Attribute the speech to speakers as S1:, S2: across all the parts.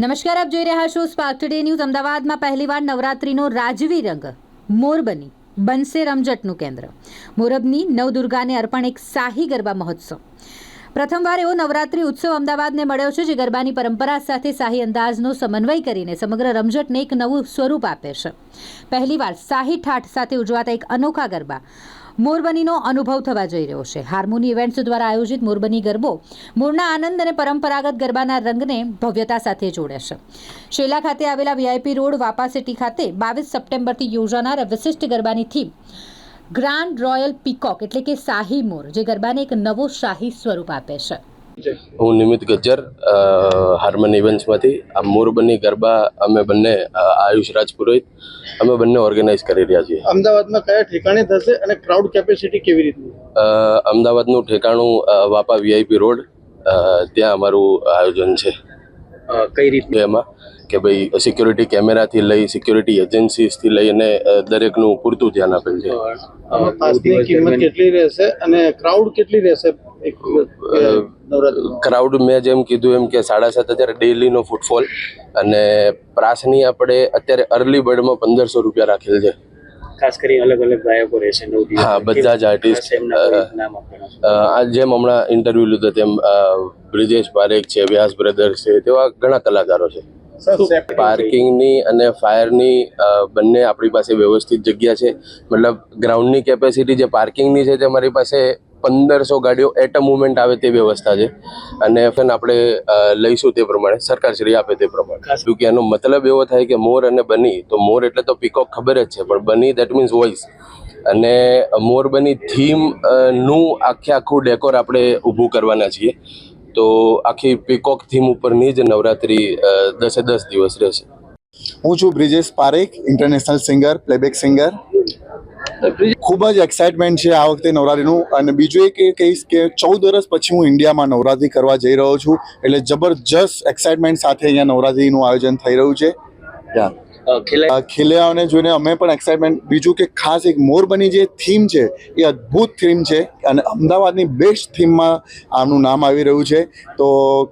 S1: નમસ્કાર, આપ જોઈ રહ્યા છો સ્પાર્ક ટુડે ન્યૂઝ અમદાવાદમાં પહેલીવાર નવરાત્રીનો રાજવી રંગ. મોર બની. બનશે રમઝટનું કેન્દ્ર. મોરબની નવદુર્ગાને અર્પણ એક શાહી ગરબા મહોત્સવ. પ્રથમવાર એવો નવરાત્રી ઉત્સવ અમદાવાદને મળ્યો છે, જે ગરબાની પરંપરા સાથે શાહી અંદાજનો સમન્વય કરીને સમગ્ર રમઝટને એક નવું સ્વરૂપ આપે છે. પહેલીવાર શાહી ઠાઠ સાથે ઉજવાતા એક અનોખા ગરબા. મોરબનીનો અનુભવ થવા જઈ રહ્યો છે. હાર્મોની ઇવેન્ટ્સ દ્વારા આયોજિત મોરબની ગરબો મોરના આનંદ અને પરંપરાગત ગરબાના રંગને ભવ્યતા સાથે જોડે છે. શેલા ખાતે આવેલા વીઆઈપી રોડ વાપા સિટી ખાતે બાવીસ સપ્ટેમ્બરથી યોજાનાર વિશિષ્ટ ગરબાની થીમ ગ્રાન્ડ રોયલ પીકોક એટલે કે શાહી મોર, જે ગરબાને એક નવો શાહી સ્વરૂપ આપે છે.
S2: હું નિમિત ગજ્જર હાર્મન ઇવેન્ટ્સમાંથી. આ મોરબની ગરબા અમે બંને આયુષ રાજપુરોહિત અમે બંને ઓર્ગેનાઇઝ કરી રહ્યા છીએ.
S3: અમદાવાદમાં કયા ઠેકાણે થશે અને ક્રાઉડ કેપેસિટી કેવી
S2: રીતે અમદાવાદનું ઠેકાણું વાપા વીઆઈપી રોડ ત્યાં અમારું આયોજન છે.
S3: કઈ રીતે
S2: એમાં કે ભાઈ સિક્યોરિટી કેમેરાથી લઈ સિક્યોરિટી એજન્સીસથી લઈને દરેકનું પૂરતું ધ્યાન આપેલ છે.
S3: પાસની કિંમત કેટલી રહેશે અને ક્રાઉડ કેટલી રહેશે?
S2: ક્રાઉડ મેં જેમ કીધું એમ કે સાડા સાત હજાર ડેલીનો ફૂટફોલ અને પ્રાસની આપણે અત્યારે અર્લી બર્ડમાં પંદરસો રૂપિયા રાખેલ છે.
S4: ખાસ કરી અલગ અલગ ગાયકો રહેશે
S2: હા, બધા જ. અ, આ જેમ હમણાં ઇન્ટરવ્યુ લીધો તેમ બ્રિજેશ પારેખ છે વ્યાસ બ્રધર્સ છે તેવા ઘણા કલાકારો છે. પાર્કિંગની અને ફાયરની બંને આપણી પાસે વ્યવસ્થિત જગ્યા છે. મતલબ ગ્રાઉન્ડની કેપેસિટી જે પાર્કિંગની છે તે અમારી પાસે પંદરસો ગાડીઓ એટ અ મુવમેન્ટ આવે તે વ્યવસ્થા છે. અને ફેન આપણે લઈશું તે પ્રમાણે. સરકાર શ્રી આપે તે પ્રમાણે. કે એનો મતલબ એવો થાય કે મોર અને બની તો મોર એટલે તો પીકોક ખબર જ છે પણ બની દેટ મીન્સ વોઇસ અને મોરબની થીમનું આખે આખું ડેકોર આપણે ઊભું કરવાના છીએ. તો આખી પીકોક થીમ ઉપરની જ નવરાત્રી દસે દસ દિવસ રહેશે.
S5: હું છું Brijesh Parekh international singer playback singer ખૂબ જ એક્સાઇટમેન્ટ છે આ વખતે નવરાત્રીનું. અને બીજું એક કહીશ કે ચૌદ વર્ષ પછી હું ઇન્ડિયામાં નવરાત્રી કરવા જઈ રહ્યો છું. એટલે જબરજસ્ત એક્સાઇટમેન્ટ સાથે અહીંયા નવરાત્રીનું આયોજન થઈ રહ્યું છે. યા
S4: અ, ખેલાડી
S5: આ ખેલૈયાઓને જોઈને અમે પણ એક્સાઇટમેન્ટ બીજું કે ખાસ એક મોરબની જે થીમ છે એ અદ્ભુત થીમ છે અને અમદાવાદની બેસ્ટ થીમમાં આનું નામ આવી રહ્યું છે. તો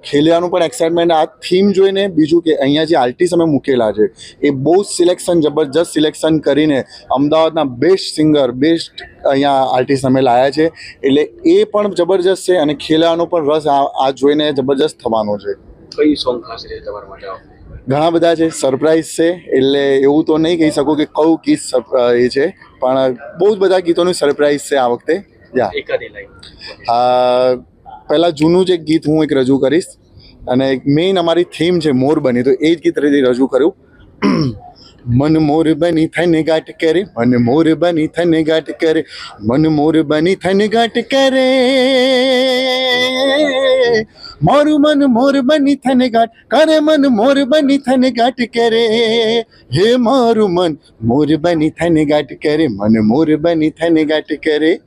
S5: ખેલૈયાનું પણ એક્સાઇટમેન્ટ આ થીમ જોઈને. બીજું કે અહીંયા જે આર્ટિસ્ટ અમે મૂકેલા છે એ બહુ સિલેક્શન જબરજસ્ત સિલેક્શન કરીને અમદાવાદના બેસ્ટ સિંગર બેસ્ટ અહીંયા આર્ટિસ્ટ અમે લાયા છે. એટલે એ પણ જબરજસ્ત છે અને ખેલૈયાનો પણ રસ આ જોઈને જબરજસ્ત થવાનો છે.
S4: કઈ સોંગ ખાસ રહે તમારા માટે?
S5: ઘણા બધા છે સરપ્રાઈઝ છે એટલે એવું તો નહીં કહી શકું કે કયું ગીત એ છે પણ બહુ જ બધા ગીતોની સરપ્રાઈઝ છે આ વખતે. યા પહેલાં જૂનું જે એક ગીત હું એક રજૂ કરીશ અને મેઇન અમારી થીમ છે મોર બની તો એ જ ગીત રજૂ કર્યું મન મોર બની થઈને ગાંઠ કરે મન મોર બની થઈને ગાંઠ કરે મન મોર બની થઈને ગાંઠ કરે. મારું મન, મોર બની થને ગાંઠ, કરે મન, મોર બની થને ગાંઠ કરે. હે મારું મન, મોર બની થને ગાંઠ કરે, મન મોર બની થને ગાંઠ કરે.